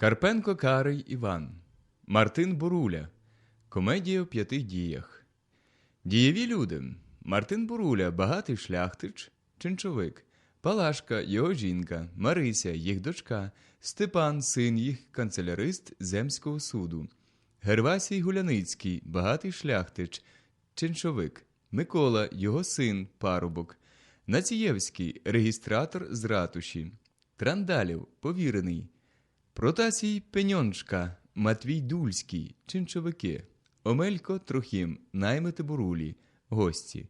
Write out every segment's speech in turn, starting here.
Карпенко Карий Іван, Мартин Боруля. Комедія в п'яти діях. Дієві люди. Мартин Боруля, багатий шляхтич, чинчовик, Палашка, його жінка, Марися, їх дочка, Степан, син їх, канцелярист Земського суду, Гервасій Гуляницький, багатий шляхтич, чинчовик, Микола, його син, парубок, Націєвський, регістратор з ратуші, Трандалів, повірений, Протасій Пеньоншка, Матвій Дульський, чинчовики, Омелько Трохім, наймити Бурулі, гості.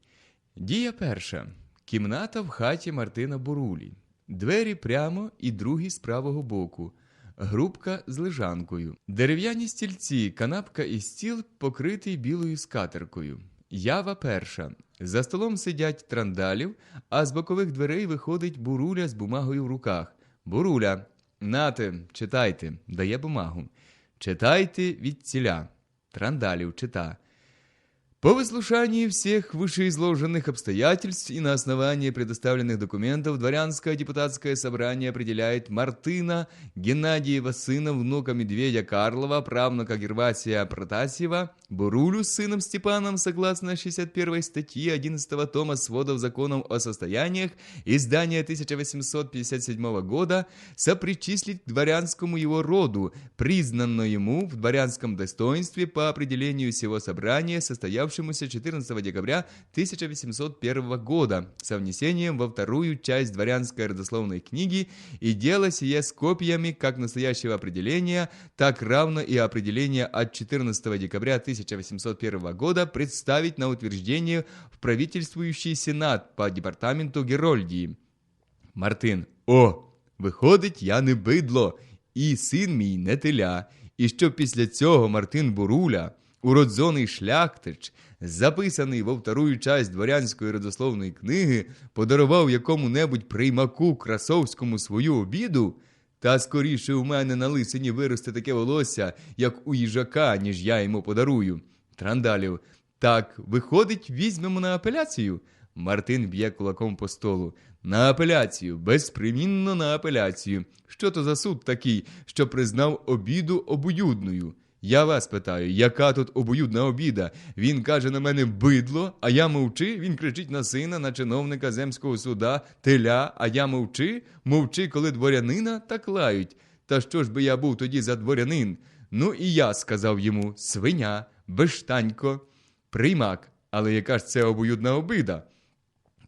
Дія перша. Кімната в хаті Мартина Бурулі. Двері прямо і другі з правого боку. Грубка з лежанкою. Дерев'яні стільці, канапка і стіл покритий білою скатеркою. Ява перша. За столом сидять трандалів, а з бокових дверей виходить буруля з бумагою в руках. Буруля, нате, читайте, дає бумагу. Читайте від ціля. Трандалів чита. По выслушании всех вышеизложенных обстоятельств и на основании предоставленных документов дворянское депутатское собрание определяет Мартына Геннадиева, сына внука Медведя Карлова, правнука Гервасия Протасьева, Бурулю с сыном Степаном, согласно 61 статьи 11 тома сводов законов о состояниях издания 1857 года, сопричислить к дворянскому его роду, признанно ему в дворянском достоинстве по определению всего собрания, состоявшемуся 14 декабря 1801 года, со внесением во вторую часть дворянской родословной книги и дело сие с копиями как настоящего определения, так равно и определения от 14 декабря 1801 года представить на утверждение в правительствующий сенат по департаменту Герольдии. Мартин. О, виходить, я не бидло, і син мій не теля. І що після цього Мартин Буруля, уродзоний шляхтич, записаний во вторую часть дворянської родословної книги, подарував якому-небудь приймаку красовському свою обіду, та скоріше у мене на лисині виросте таке волосся, як у їжака, ніж я йому подарую. Трандалів. Так, виходить, візьмемо на апеляцію. Мартин б'є кулаком по столу. На апеляцію, безпримінно на апеляцію. Що то за суд такий, що признав обіду обоюдною? Я вас питаю, яка тут обоюдна обіда? Він каже на мене бидло, а я мовчи. Він кричить на сина, на чиновника земського суда, теля, а я мовчи, мовчи, коли дворянина так лають. Та що ж би я був тоді за дворянин? Ну і я сказав йому свиня, бештанько, приймак. Але яка ж це обоюдна обида?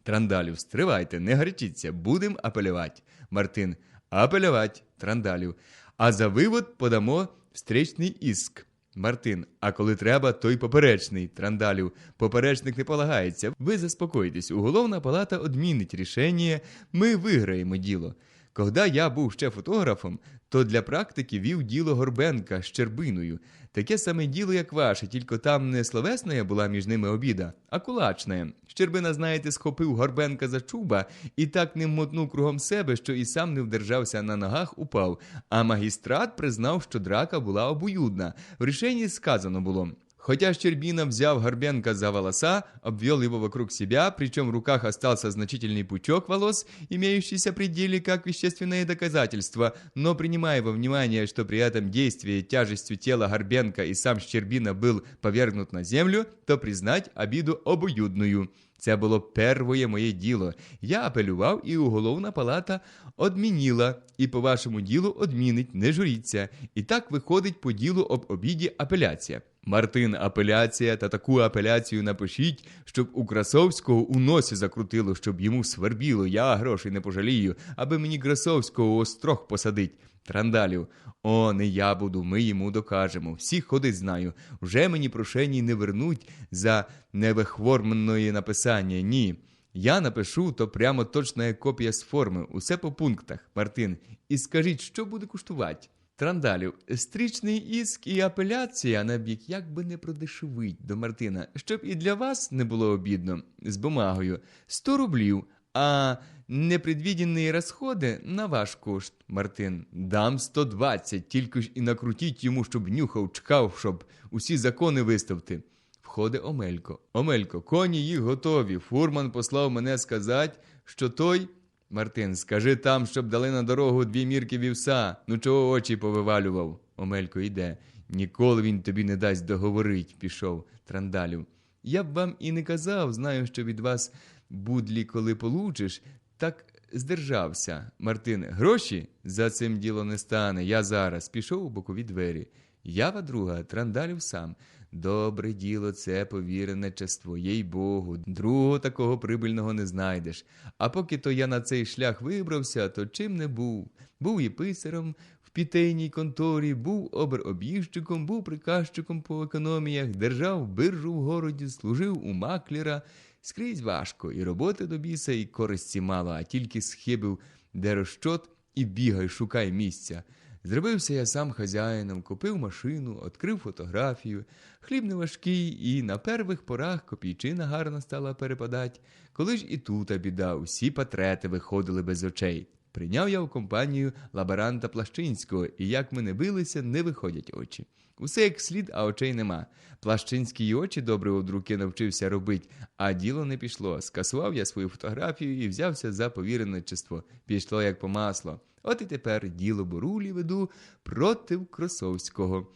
Трандалів, стривайте, не гарчіться, будем апелювати. Мартин, апелювати, Трандалів. А за вивод подамо встречний іск. Мартин, а коли треба, то й поперечний. Трандалів, поперечник не полагається. Ви заспокойтесь, уголовна палата одмінить рішення, ми виграємо діло. Когда я був ще фотографом, то для практики вів діло Горбенка з Щербиною. Таке саме діло, як ваше, тільки там не словесна була між ними обіда, а кулачна. Щербина, знаєте, схопив Горбенка за чуба і так ним мотнув кругом себе, що і сам не вдержався на ногах, упав. А магістрат признав, що драка була обоюдна. В рішенні сказано було. Хотя Щербина взяв Горбенка за волоса, обвел его вокруг себя, причем в руках остался значительный пучок волос, имеющийся при деле как вещественное доказательство, но принимая во внимание, что при этом действии тяжестью тела Горбенка и сам Щербина был повергнут на землю, то признать обиду обоюдную. Це було первое моє діло. Я апелював, і уголовна палата одмінила, і по вашому ділу одмінить, не журіться. І так виходить по ділу об обіді апеляція. Мартин, апеляція та таку апеляцію напишіть, щоб у Красовського у носі закрутило, щоб йому свербіло, я грошей не пожалію, аби мені Красовського острог посадить. Трандалів, о, не я буду, ми йому докажемо. Всі ходи знаю. Вже мені прошені не вернуть за невихворменної написання. Ні. Я напишу, то прямо точна є копія з форми, усе по пунктах, Мартин. І скажіть, що буде коштувати? Трандалів, стрічний іск і апеляція на бік як би не продешевить до Мартина, щоб і для вас не було обідно з бумагою 100 рублів, а непредвідені розходи на ваш кошт, Мартин. Дам 120, тільки ж і накрутіть йому, щоб нюхав, чкав, щоб усі закони виставити. Входить Омелько. Омелько, коні їх готові. Фурман послав мене сказати, що той Мартин, скажи там, щоб дали на дорогу дві мірки вівса. Ну чого очі повивалював? Омелько йде. Ніколи він тобі не дасть договорить, пішов Трандалів. Я б вам і не казав, знаю, що від вас будлі, коли получиш, так здержався. Мартин, гроші за цим діло не стане. Я зараз пішов у бокові двері. Ява друга, Трандалів сам. Добре діло, це повірене чество, їй Богу. Другого такого прибильного не знайдеш. А поки то я на цей шлях вибрався, то чим не був. Був і писарем в пітейній конторі, був оберобіжчиком, був приказчиком по економіях, держав биржу в городі, служив у маклера. Скрізь важко, і роботи до біса, і користі мало, а тільки схибив, де розчот, і бігай, шукай місця. Зробився я сам хазяїном, купив машину, відкрив фотографію. Хліб не важкий, і на первих порах копійчина гарно стала перепадать. Коли ж і тута біда, усі патрети виходили без очей. Прийняв я в компанію лаборанта Плащинського, і як ми не билися, не виходять очі. Усе як слід, а очей нема. Плащинський і очі добре од руки навчився робить, а діло не пішло. Скасував я свою фотографію і взявся за повірене чество. Пішло як по масло. От і тепер діло Борулі веду проти Красовського.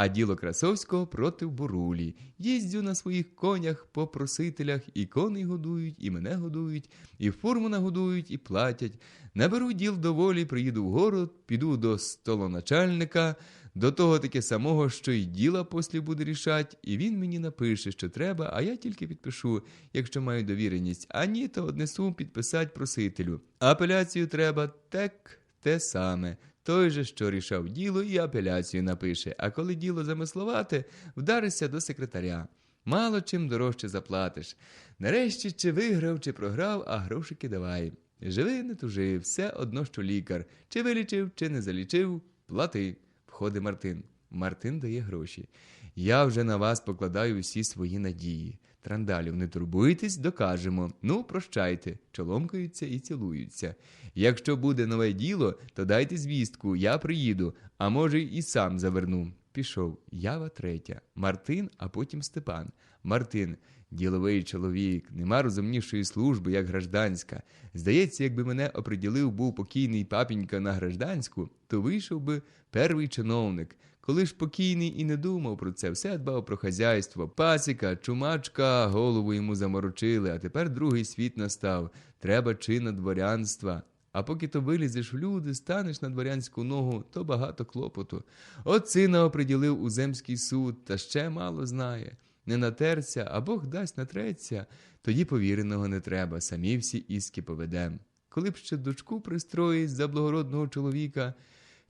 А діло Красовського проти Борулі. Їздю на своїх конях по просителях, і коней годують, і мене годують, і форму нагодують, і платять. Наберу діл доволі, приїду в город, піду до столоначальника, до того таки самого, що й діла послі буде рішать, і він мені напише, що треба, а я тільки підпишу, якщо маю довіреність. А ні, то однесу підписать просителю. Апеляцію треба так те саме. Той же, що рішав діло, і апеляцію напише, а коли діло замисловате, вдаришся до секретаря. Мало чим дорожче заплатиш. Нарешті чи виграв, чи програв, а грошики давай. Живи, не тужи, все одно, що лікар. Чи вилічив, чи не залічив, плати. Входить Мартин. Мартин дає гроші. Я вже на вас покладаю всі свої надії. Трандалів, не турбуйтесь, докажемо. Ну, прощайте, чоломкаються і цілуються. Якщо буде нове діло, то дайте звістку, я приїду, а може, і сам заверну. Пішов. Ява третя. Мартин, а потім Степан. Мартин, діловий чоловік, нема розумнішої служби, як гражданська. Здається, якби мене оприділив був покійний папінька на гражданську, то вийшов би перший чиновник. Коли ж покійний і не думав про це, все дбав про хазяйство, пасіка, чумачка, голову йому заморочили, а тепер другий світ настав. Треба чина дворянства. А поки то вилізеш в люди, станеш на дворянську ногу, то багато клопоту. От сина оприділив у земський суд, та ще мало знає. Не натерся, а Бог дасть натреться, тоді повіреного не треба, самі всі іски поведем. Коли б ще дочку пристроїть за благородного чоловіка,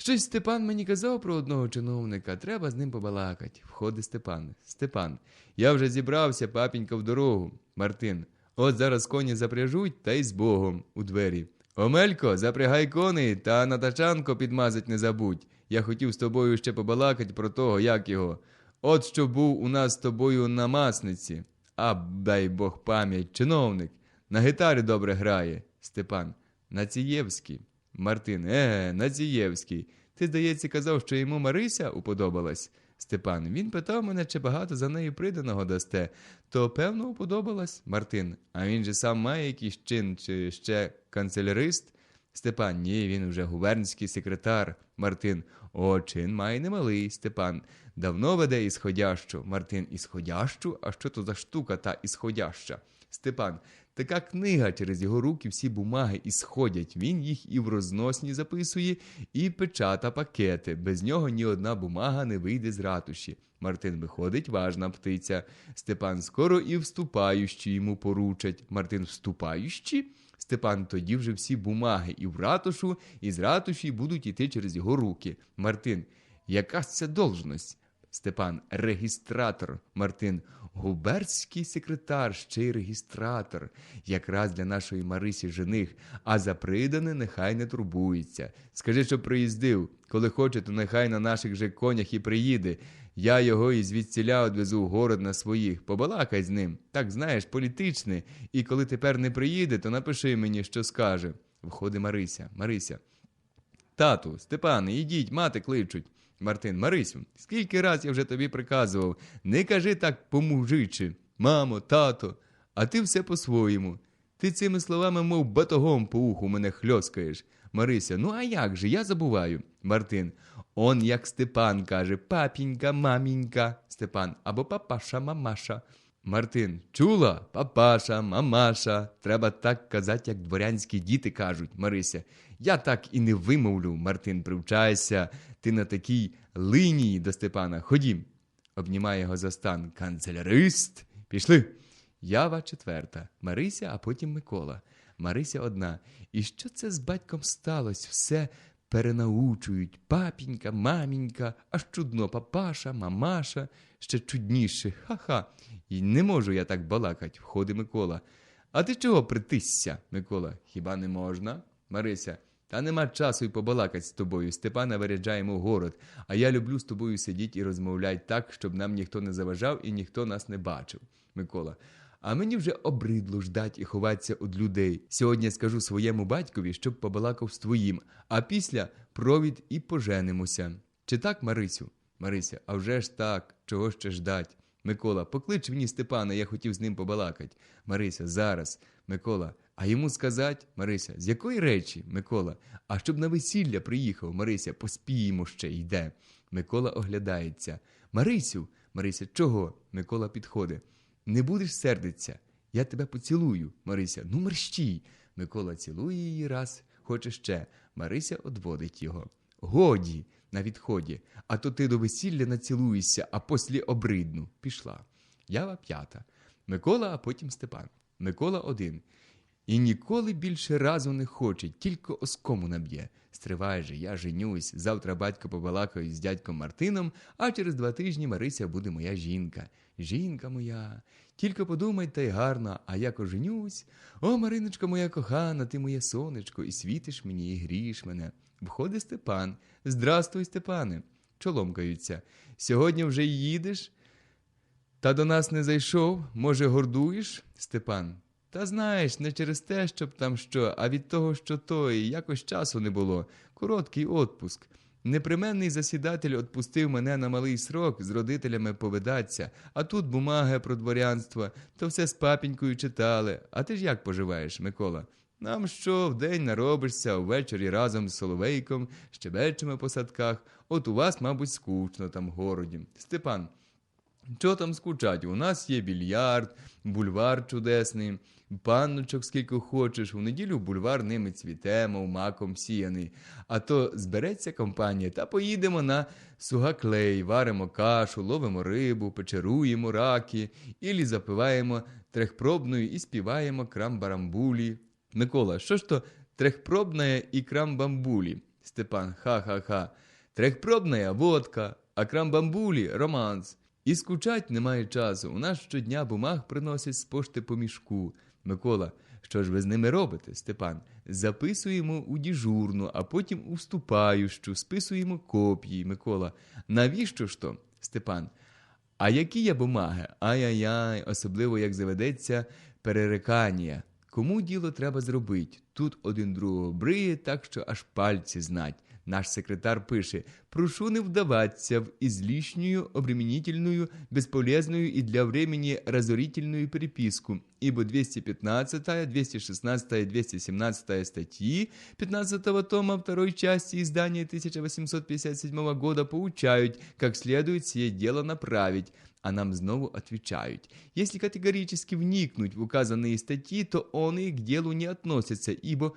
Щось Степан мені казав про одного чиновника, треба з ним побалакать. Входить Степан. Степан. Я вже зібрався, папінька, в дорогу. Мартин. От зараз коні запряжуть, та й з Богом у двері. Омелько, запрягай коней, та на тачанко підмазать не забудь. Я хотів з тобою ще побалакать про того, як його. От що був у нас з тобою на масниці. А дай Бог пам'ять, чиновник. На гітарі добре грає. Степан. Націєвський. Мартин, е, Надзієвський. Ти, здається, казав, що йому Марися уподобалась? Степан, він питав мене, чи багато за нею приданого дасте. То, певно, уподобалась? Мартин, а він же сам має якийсь чин, чи ще канцелярист? Степан, ні, він вже губернський секретар. Мартин, о, чин має немалий. Степан, давно веде ісходящу. Мартин, ісходящу? А що то за штука та ісходяща? Степан, така книга, через його руки всі бумаги ісходять. Він їх і в розносні записує, і печата пакети. Без нього ні одна бумага не вийде з ратуші. Мартин виходить, важна птиця. Степан скоро і вступаючі йому поручать. Мартин вступаючі? Степан, тоді вже всі бумаги і в ратушу, і з ратуші будуть іти через його руки. Мартин, яка це должність? Степан, регістратор. Мартин, губернський секретар, ще й регістратор, якраз для нашої Марисі жених, а за придане нехай не турбується. Скажи, що приїздив. Коли хоче, то нехай на наших же конях і приїде. Я його із звідсіля одвезу в город на своїх. Побалакай з ним. Так знаєш, політичний. І коли тепер не приїде, то напиши мені, що скаже. Входить Марися. Марися. Тату, Степане, ідіть, мати кличуть. Мартин, Марисю, скільки раз я вже тобі приказував, не кажи так по-мужичі. Мамо, тато, а ти все по-своєму. Ти цими словами, мов батогом по уху мене хльоскаєш. Марися, ну а як же? Я забуваю. Мартин. Он як Степан каже, папінька, мамінька. Степан або папаша, мамаша. Мартин, чула? Папаша, мамаша. Треба так казати, як дворянські діти кажуть, Марися. Я так і не вимовлю, Мартин, привчайся. Ти на такій линії до Степана. Ходім. Обнімає його за стан. Канцелярист. Пішли. Ява четверта. Марися, а потім Микола. Марися одна. І що це з батьком сталося? Все перенаучують. Папінька, мамінька, аж чудно, папаша, мамаша, ще чудніше. Ха-ха. І не можу я так балакать, входить Микола. А ти чого притисся, Микола? Хіба не можна? Марися. Та нема часу й побалакать з тобою. Степана виряджаємо в город, а я люблю з тобою сидіти і розмовляти так, щоб нам ніхто не заважав і ніхто нас не бачив. Микола. А мені вже обридло ждать і ховатися від людей. Сьогодні скажу своєму батькові, щоб побалакав з твоїм, а після провід і поженимося. Чи так, Марисю? Марися, а вже ж так, чого ще ждать? Микола, поклич мені Степана, я хотів з ним побалакать. Марися, зараз. Микола, а йому сказать, Марися, з якої речі, Микола? А щоб на весілля приїхав, Марися, поспіємо ще йде. Микола оглядається. Марисю, Марися, чого? Микола підходить. Не будеш сердитися. я тебе поцілую, Марися. Ну, мерщій. Микола цілує її раз, хоче ще. Марися одводить його. Годі, на відході, а то ти до весілля націлуєшся, а послі обридну. Пішла. Ява п'ята. Микола, а потім Степан. Микола один. І ніколи більше разу не хоче, тільки оскому наб'є. Стривай же, я женюсь. Завтра батько побалакає з дядьком Мартином, а через два тижні Марися буде моя жінка. Жінка моя, тільки подумай та й гарно, а як оженюсь. О, Мариночка моя кохана, ти моє сонечко, і світиш мені, і грієш мене. Входить Степан. Здрастуй, Степане. Чоломкаються. Сьогодні вже їдеш? Та до нас не зайшов, може, гордуєш, Степан? Та знаєш, не через те, щоб там що, а від того, що то, і якось часу не було. Короткий отпуск. Неприменний засідатель отпустив мене на малий срок з родителями повидаться, а тут бумаги про дворянство, то все з папінькою читали. А ти ж як поживаєш, Микола? Нам що, вдень наробишся, ввечері разом з Соловейком, щебечемо по садках. От у вас, мабуть, скучно там городі. Степан, що там скучать? У нас є більярд, бульвар чудесний, панночок скільки хочеш. У неділю бульвар ними цвіте, мов маком сіяний. А то збереться компанія та поїдемо на сугаклей, варимо кашу, ловимо рибу, печеруємо раки, ілі запиваємо трехпробною і співаємо крамбарамбулі. Микола, що ж то трехпробная і крамбамбулі? Степан, ха-ха-ха. Трехпробная водка, а крамбамбулі романс. І скучать немає часу. У нас щодня бумаг приносять з пошти по мішку. Микола, що ж ви з ними робите, Степан? Записуємо у діжурну, а потім у вступающу, списуємо копії. Микола. Навіщо ж то? Степан. А які є бумаги? Ай-яй-яй, особливо як заведеться перерекання. Кому діло треба зробити? Тут один другого бриє, так що аж пальці знать. Наш секретар пише: прошу не вдаватися в излишнюю, обременительную, бесполезную и для времени разорительную переписку, ибо 215, 216, 217 статьи 15 тома второй части издания 1857 года поучают, как следует сие дело направить, а нам знову отвечают. Если категорически вникнуть в указанные статьи, то они к делу не относятся, ибо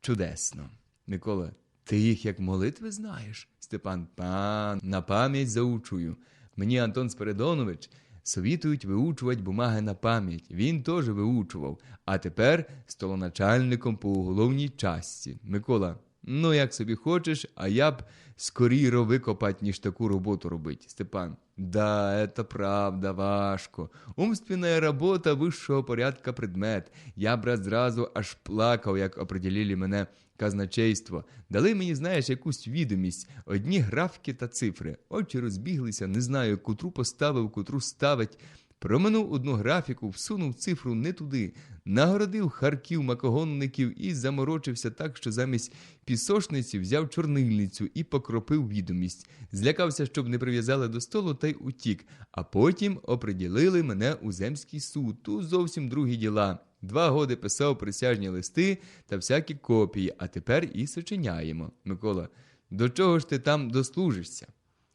чудесно. Микола, ти їх як молитви знаєш? Степан, пан, на пам'ять заучую. Мені Антон Спиридонович совітують виучувати бумаги на пам'ять. Він теж виучував, а тепер столоначальником по уголовній часті. Микола, ну як собі хочеш, а я б скоріро викопать, ніж таку роботу робить. Степан, да, это правда, важко. Умственная работа вищого порядка предмет. Я б раз зразу аж плакав, як определили мене казначейство. Дали мені, знаєш, якусь відомість, одні графки та цифри. Очі розбіглися, не знаю, котру поставив, котру ставить. Проминув одну графіку, всунув цифру не туди, нагородив харків макогонників і заморочився так, що замість пісошниці взяв чорнильницю і покропив відомість. Злякався, щоб не прив'язали до столу, та й утік. А потім оприділили мене у земський суд. Тут зовсім другі діла. Два годи писав присяжні листи та всякі копії, а тепер і сочиняємо. Микола, до чого ж ти там дослужишся?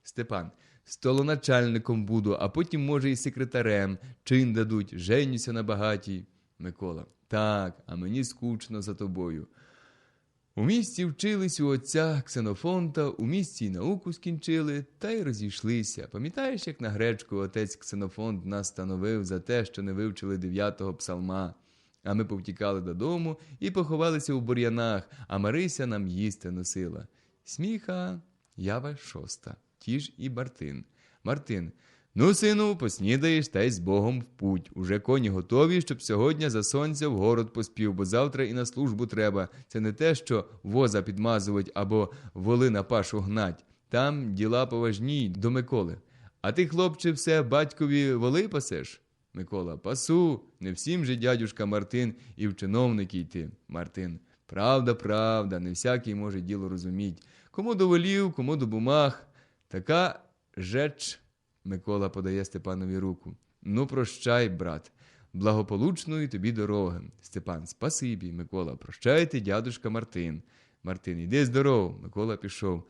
Степан. Столоначальником буду, а потім, може, і секретарем. Чин дадуть, женюся на багатій. Микола. Так, а мені скучно за тобою. У місті вчились у отця Ксенофонта, у місті й науку скінчили, та й розійшлися. Пам'ятаєш, як на гречку отець Ксенофонт нас становив за те, що не вивчили дев'ятого псалма. А ми повтікали додому і поховалися у бур'янах, а Марися нам їсти носила. Сміха, ява шоста, ті ж і Мартин. Мартин. Ну, сину, поснідаєш та й з Богом в путь. Уже коні готові, щоб сьогодні за сонця в город поспів, бо завтра і на службу треба. Це не те, що воза підмазувати або воли на пашу гнать. Там діла поважні до Миколи. А ти, хлопче, все батькові воли пасеш? Микола, пасу, не всім же дядюшка Мартин і в чиновники йти. Мартин. Правда, правда, не всякий може діло розуміть. Кому до волів, кому до бумаг. Така жеч. Микола подає Степанові руку. Ну, прощай, брат. Благополучної тобі дороги. Степан, спасибі, Микола, прощайте, дядушка Мартин. Мартин, іди здоров. Микола пішов.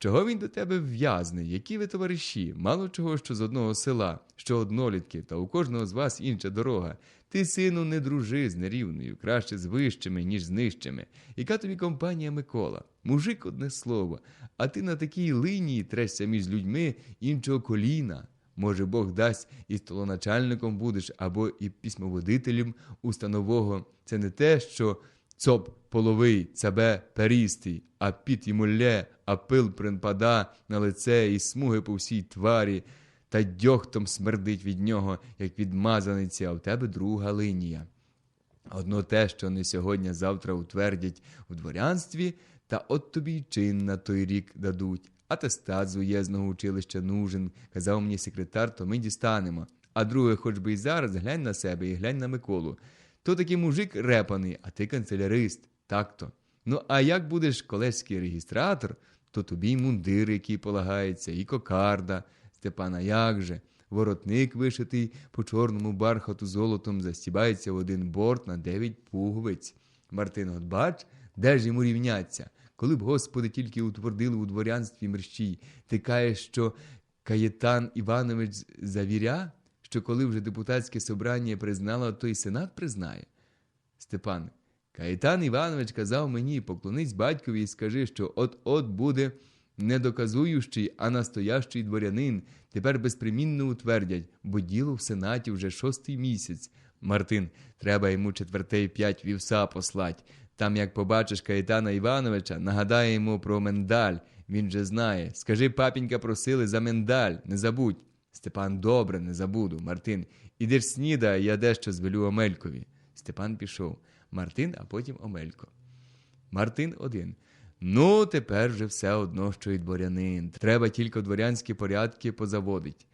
Чого він до тебе в'язний? Які ви товариші? Мало чого, що з одного села, що однолітки, та у кожного з вас інша дорога. Ти, сину, не дружи з нерівною, краще з вищими, ніж з нижчими. Яка тобі компанія Микола? Мужик одне слово, а ти на такій линії трешся між людьми іншого коліна. Може, Бог дасть і столоначальником будеш, або і письмоводителем установого. Це не те, що цоп половий, цабе перістий, а піт йому лє, а пил принпада на лице і смуги по всій тварі, та дьогтом смердить від нього, як від мазаниці, а в тебе друга линія. Одно те, що не сьогодні, завтра утвердять у дворянстві, та от тобі й чин на той рік дадуть. Атестат з уєзного училища нужен, казав мені секретар, то ми дістанемо. А друге, хоч би і зараз, глянь на себе і глянь на Миколу. То такий мужик репаний, а ти канцелярист. Так-то. Ну, а як будеш колежський регістратор, то тобі й мундир, який полагається, і кокарда. Степана, як же? Воротник вишитий по чорному бархату золотом застібається в один борт на дев'ять пуговиць. Мартин, от бач, де ж йому рівняться? Коли б, Господи, тільки утвердили у дворянстві мерщій, ти каєш, що Каєтан Іванович завіря, що коли вже депутатське собрання признало, то й сенат признає. Степан, Каєтан Іванович казав мені, поклонись батькові і скажи, що от-от буде не доказуючий, а настоящий дворянин. Тепер безпримінно утвердять, бо діло в сенаті вже шостий місяць. Мартин, треба йому четвертей п'ять вівса послать. Там, як побачиш Каєтана Івановича, нагадає йому про мендаль. Він же знає. Скажи, папінька просили за мендаль, не забудь. Степан, добре, не забуду. Мартин, іди ж снідай, я дещо звелю Омелькові. Степан пішов. Мартин, а потім Омелько. Мартин один. Ну, тепер вже все одно, що й дворянин. Треба тільки дворянські порядки позаводить.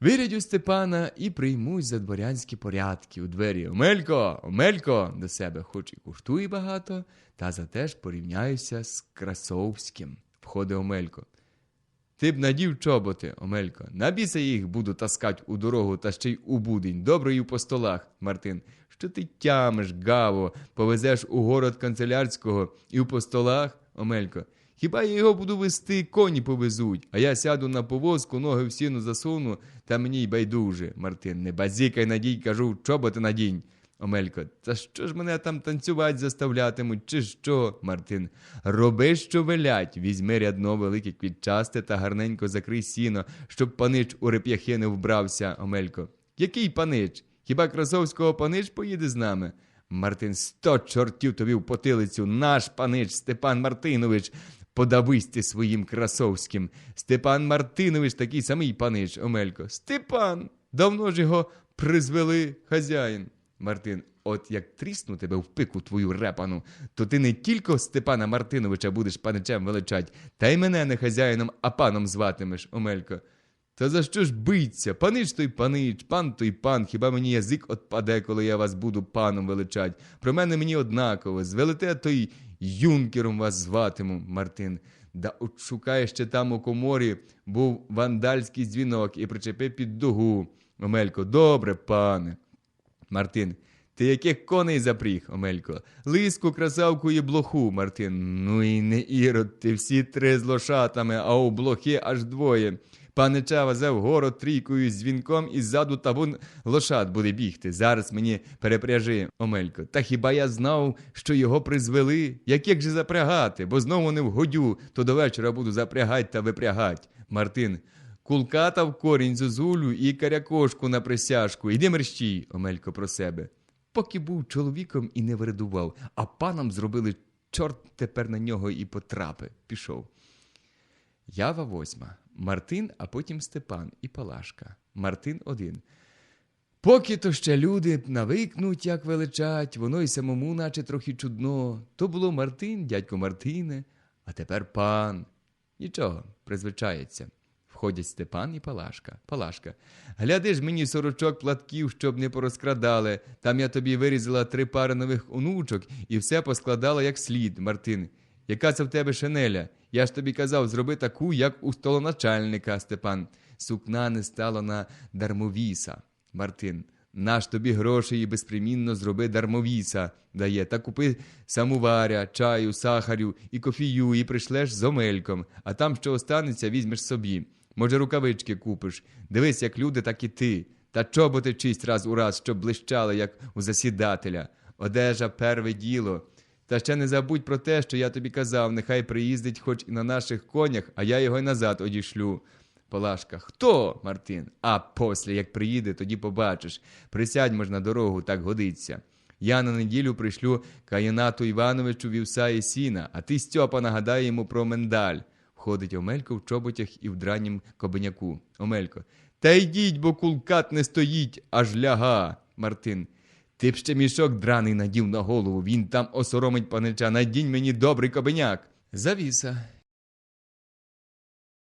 Вирядю Степана і приймусь за дворянські порядки у двері. Омелько, Омелько, до себе хоч і куштує багато, та зате ж порівняюся з Красовським. Входить Омелько. Ти б надів чоботи, Омелько. На біса їх буду таскать у дорогу та ще й у будень. Доброю по столах, Мартин. Що ти тямиш, гаво, повезеш у город канцелярського і в постолах, Омелько. Хіба я його буду вести, коні повезуть, а я сяду на повозку, ноги в сіну засуну, та мені й байдуже, Мартин. Не базікай надій, кажу, чоботи надінь. Омелько, та що ж мене там танцювати заставлятимуть, чи що, Мартин? Роби, що велять, візьми рядно велике квітчасте та гарненько закрий сіно, щоб панич у реп'яхи не вбрався, Омелько. Який панич? Хіба Красовського панич поїде з нами? Мартин, сто чортів тобі в потилицю, наш панич Степан Мартинович. Подавись ти своїм Красовським. Степан Мартинович такий самий панич, Омелько. Степан! Давно ж його призвели хазяїн. Мартин, от як трісну тебе в пику твою репану, то ти не тільки Степана Мартиновича будеш паничем величать, та й мене не хазяїном, а паном зватимеш, Омелько. Та за що ж биться? Панич той панич, пан той пан, хіба мені язик отпаде, коли я вас буду паном величать? Про мене мені однаково, звелите, то й юнкером вас зватиму, Мартин. Да от шукає ще там у коморі був вандальський дзвінок і причепив під дугу. Омелько, добре, пане. Мартин. Ти яких коней запріг, Омелько? Лиску, красавку і блоху, Мартин. Ну і не ірод, ти всі три з лошатами, а у блохи аж двоє. Панича везе в город трійкою з дзвінком і ззаду табун лошад буде бігти. Зараз мені перепряжи, Омелько. Та хіба я знав, що його призвели? Як як же запрягати? Бо знову не вгодю, то до вечора буду запрягать та випрягать. Мартин. Кулката в корінь зозулю і карякошку на присяжку. Іди мерщій, Омелько про себе. Поки був чоловіком і не вирядував, а паном зробили чорт тепер на нього і потрапи. Пішов. Ява восьма. Мартин, а потім Степан і Палашка. Мартин один. Поки то ще люди навикнуть, як величать, воно й самому, наче трохи чудно. То було Мартин, дядько Мартине, а тепер пан. Нічого, призвичається. Входять Степан і Палашка. Палашка. Гляди ж мені сорочок платків, щоб не порозкрадали. Там я тобі вирізала три пари нових онучок і все поскладала як слід, Мартин. Яка це в тебе шинеля? Я ж тобі казав, зроби таку, як у столоначальника, Степан. Сукна не стало на дармовіса. Мартин. Наш тобі гроші і безпримінно зроби дармовіса дає. Та купи самуваря, чаю, сахарю і кофію, і пришлеш з омельком, а там, що останеться, візьмеш собі. Може, рукавички купиш. Дивись, як люди, так і ти. Та чоботи чисть раз у раз, щоб блищали, як у засідателя. Одежа перве діло. Та ще не забудь про те, що я тобі казав, нехай приїздить хоч і на наших конях, а я його й назад одішлю. Палашка. Хто, Мартин? А после, як приїде, тоді побачиш. Присядь можна дорогу, так годиться. Я на неділю пришлю Каїнату Івановичу вівса і сіна, а ти, Стьопа, нагадай йому про миндаль. Входить Омелько в чоботях і в дранім кобеняку. Омелько. Та йдіть, бо кулкат не стоїть, аж ляга. Мартин. Ти б ще мішок драний надів на голову, він там осоромить панича. Надінь мені добрий кобеняк. Завіса.